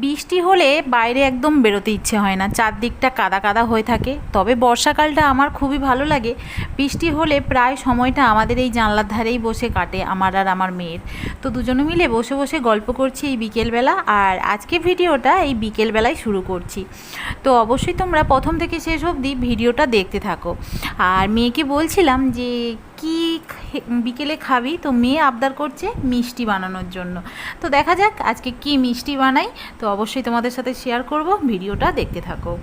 বৃষ্টি হলে বাইরে একদম বেরোতে ইচ্ছে হয় না। চারদিকটা কাদা কাদা হয়ে থাকে। তবে বর্ষাকালটা আমার খুবই ভালো লাগে। বৃষ্টি হলে প্রায় সময়টা আমাদের এই জানলার ধারেই বসে কাটে আমার আর আমার মেয়ের। তো দুজনে মিলে বসে বসে গল্প করছি এই বিকেলবেলা আর আজকে ভিডিওটা এই বিকেলবেলায় শুরু করছি। তো অবশ্যই তোমরা প্রথম থেকে শেষ অবধি ভিডিওটা দেখতে থাকো। আর মেয়েকে বলছিলাম যে কি বিকেলে খাবি? তো মেয়ে আবদার করছে মিষ্টি বানানোর জন্য। তো দেখা যাক আজকে কি মিষ্টি বানাই। তো অবশ্যই তোমাদের সাথে শেয়ার করব। ভিডিওটা দেখতে থাকো।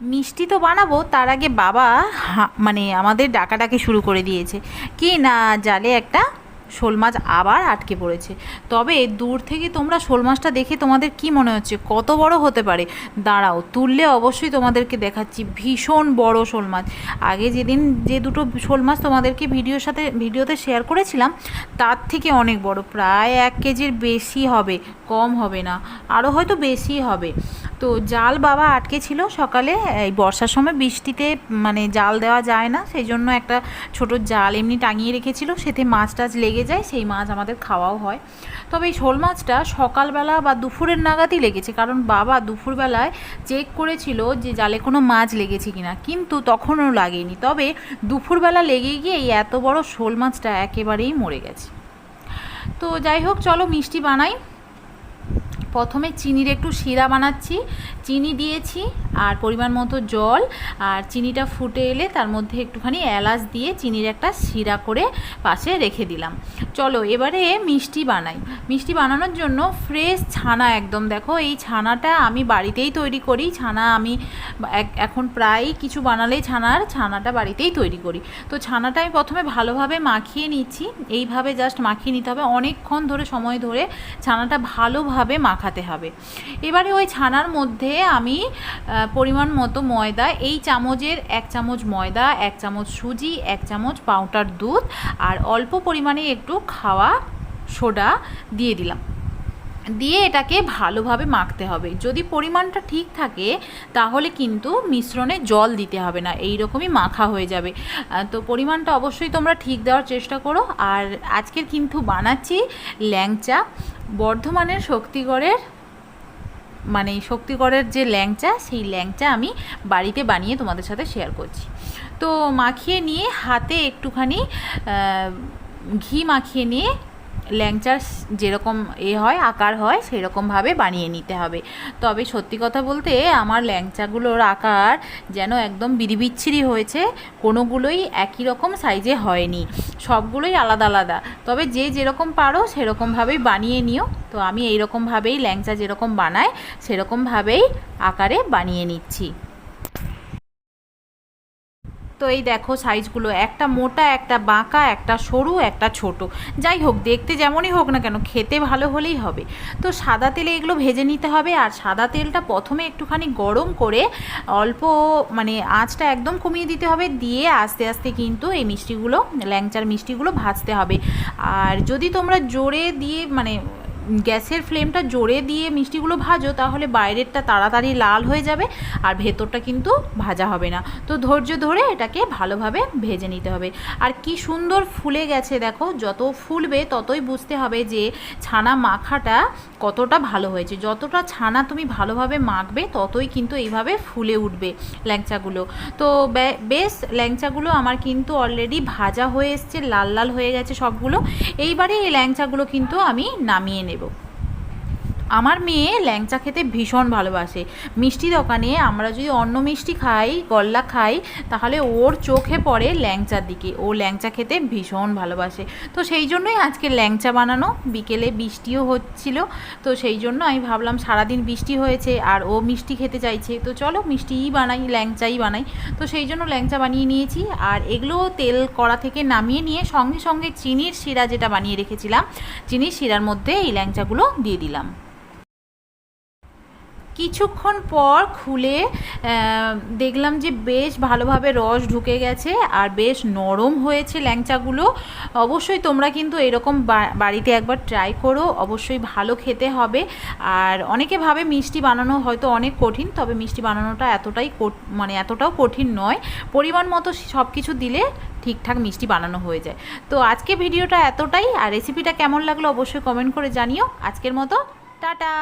মিষ্টি তো বানাবো তার আগে বাবা হা- মানে আমাদের ডাকাডাকি শুরু করে দিয়েছে। কি না জালে একটা শোল মাছ আবার আটকে পড়েছে। তবে দূর থেকে তোমরা শোল মাছটা দেখে তোমাদের কি মনে হচ্ছে? কত বড় হতে পারে? দাঁড়াও, তুললে অবশ্যই তোমাদেরকে দেখাচ্ছি। ভীষণ বড় শোল মাছ। আগে যেদিন যে দুটো শোল মাছ তোমাদেরকে ভিডিওর সাথে, ভিডিওতে শেয়ার করেছিলাম, তার থেকে অনেক বড়। প্রায় এক কেজির বেশি হবে, কম হবে না। আরও হয়তো বেশি হবে। তো জাল বাবা আটকে ছিল সকালে, এই বর্ষার সময় বৃষ্টিতে মানে জাল দেওয়া যায় না, সেই জন্য একটা ছোট জাল এমনি টাঙিয়ে রেখেছিল, সেতে মাছ টাছ লেগে যায়, সেই মাছ আমাদের খাওয়াও হয়। তবে এই শোল মাছটা সকালবেলা বা দুপুরের নাগাদই লেগেছে, কারণ বাবা দুপুরবেলায় চেক করেছিল যে জালে কোনো মাছ লেগেছে কিনা, কিন্তু তখনও লাগেনি। তবে দুপুরবেলা লেগে গিয়ে এই এত বড় শোল মাছটা একেবারেই মরে গেছে। তো যাই হোক, চলো মিষ্টি বানাই। প্রথমে চিনির একটু শিরা বানাচ্ছি। চিনি দিয়েছি আর পরিমাণ মতো জল। আর চিনিটা ফুটে এলে তার মধ্যে একটুখানি এলাচ দিয়ে চিনির একটা শিরা করে পাশে রেখে দিলাম। চলো এবারে মিষ্টি বানাই। মিষ্টি বানানোর জন্য ফ্রেশ ছানা একদম দেখো, এই ছানাটা আমি বাড়িতেই তৈরি করি। ছানা আমি এখন প্রায় কিছু বানালেই ছানার ছানাটা বাড়িতেই তৈরি করি। তো ছানাটা আমি প্রথমে ভালোভাবে মাখিয়ে নিচ্ছি। এইভাবে জাস্ট মাখিয়ে নিতে হবে। অনেকক্ষণ ধরে, সময় ধরে ছানাটা ভালোভাবে মাখাতে হবে। এবারে ওই ছানার মধ্যে আমি পরিমাণ মতো ময়দা, এই চামচের এক চামচ ময়দা, এক চামচ সুজি, এক চামচ পাউডার দুধ, আর অল্প পরিমাণে একটু খাওয়া সোডা দিয়ে দিলাম। দিয়ে এটাকে ভালোভাবে মাখতে হবে। যদি পরিমাণটা ঠিক থাকে, তাহলে কিন্তু মিশ্রণে জল দিতে হবে না এই রকমই মাখা হয়ে যাবে। তো পরিমাণটা অবশ্যই তোমরা ঠিক দেওয়ার চেষ্টা করো। আর আজকের কিন্তু বানাচ্ছি ল্যাংচা। বর্ধমানের শক্তিগড়ের মানে শক্তিগড়ের যে ল্যাংচা, সেই ল্যাংচা আমি বাড়িতে বানিয়ে তোমাদের সাথে শেয়ার করছি। তো মাখিয়ে নিয়ে হাতে একটুখানি ঘি মাখিয়ে নিয়ে ল্যাংচার যেরকম এ হয়, আকার হয়, সেরকমভাবে বানিয়ে নিতে হবে। তবে সত্যি কথা বলতে আমার ল্যাংচাগুলোর আকার যেন একদম বিড়িবিচ্ছিরি হয়েছে, কোনোগুলোই একই রকম সাইজে হয়নি। সবগুলোই আলাদা আলাদা। তবে যে যেরকম পারো, সেরকমভাবেই বানিয়ে নিও। তো আমি এইরকমভাবেই ল্যাংচা যেরকম বানাই সেরকমভাবেই আকারে বানিয়ে নিচ্ছি। তো এই দেখো সাইজগুলো, একটা মোটা, একটা বাঁকা, একটা সরু, একটা ছোট। যাই হোক, দেখতে যেমনই হোক না কেন, খেতে ভালো হলেই হবে। তো সাদা তেলে এগুলো ভেজে নিতে হবে, আর সাদা তেলটা প্রথমে একটুখানি গরম করে অল্প মানে আঁচটা একদম কমিয়ে দিতে হবে, দিয়ে আস্তে আস্তে কিন্তু এই মিষ্টিগুলো, ল্যাংচার মিষ্টিগুলো ভাজতে হবে। আর যদি তোমরা জোরে দিয়ে মানে গ্যাসের ফ্লেমটা জোরে দিয়ে মিষ্টিগুলো ভাজো, তাহলে বাইরেরটা তাড়াতাড়ি লাল হয়ে যাবে আর ভেতরটা কিন্তু ভাজা হবে না। তো ধৈর্য ধরে এটাকে ভালোভাবে ভেজে নিতে হবে। আর কি সুন্দর ফুলে গেছে দেখো, যত ফুলবে ততই বুঝতে হবে যে ছানা মাখাটা কতটা ভালো হয়েছে। যতটা ছানা তুমি ভালোভাবে মাখবে ততই কিন্তু এইভাবে ফুলে উঠবে ল্যাংচাগুলো। তো বেশ ল্যাংচাগুলো আমার কিন্তু অলরেডি ভাজা হয়ে এসছে, লাল লাল হয়ে গেছে সবগুলো। এইবারে এই ল্যাংচাগুলো কিন্তু আমি নামিয়ে নেব। ছিল আমার মেয়ে ল্যাংচা খেতে ভীষণ ভালোবাসে। মিষ্টি দোকানে আমরা যদি অন্য মিষ্টি খাই গল্লা খাই, তাহলে ওর চোখে পড়ে ল্যাংচার দিকে। ও ল্যাংচা খেতে ভীষণ ভালোবাসে। তো সেই জন্যই আজকে ল্যাংচা বানানো। বিকেলে বৃষ্টিও হচ্ছিল, তো সেই জন্য আমি ভাবলাম সারাদিন বৃষ্টি হয়েছে আর ও মিষ্টি খেতে চাইছে। তো চলো মিষ্টিই বানাই, ল্যাংচাই বানাই। তো সেই জন্য ল্যাংচা বানিয়ে নিয়েছি আর এগুলো তেল কড়া থেকে নামিয়ে নিয়ে সঙ্গে সঙ্গে চিনির শিরা যেটা বানিয়ে রেখেছিলাম, চিনির শিরার মধ্যে এই ল্যাংচাগুলো দিয়ে দিলাম। কিছুক্ষণ পর খুলে দেখলাম যে বেশ ভালোভাবে রস ঢুকে গেছে আর বেশ নরম হয়েছে ল্যাংচাগুলো। অবশ্যই তোমরা কিন্তু এরকম বাড়িতে একবার ট্রাই করো, অবশ্যই ভালো খেতে হবে। আর অনেকে ভাবে মিষ্টি বানানো হয়তো অনেক কঠিন, তবে মিষ্টি বানানোটা এতটাই মানে এতটাও কঠিন নয়। পরিমাণ মতো সব কিছু দিলে ঠিকঠাক মিষ্টি বানানো হয়ে যায়। তো আজকে ভিডিওটা এতটাই, আর রেসিপিটা কেমন লাগল অবশ্যই কমেন্ট করে জানিও। আজকের মতো, টাটা!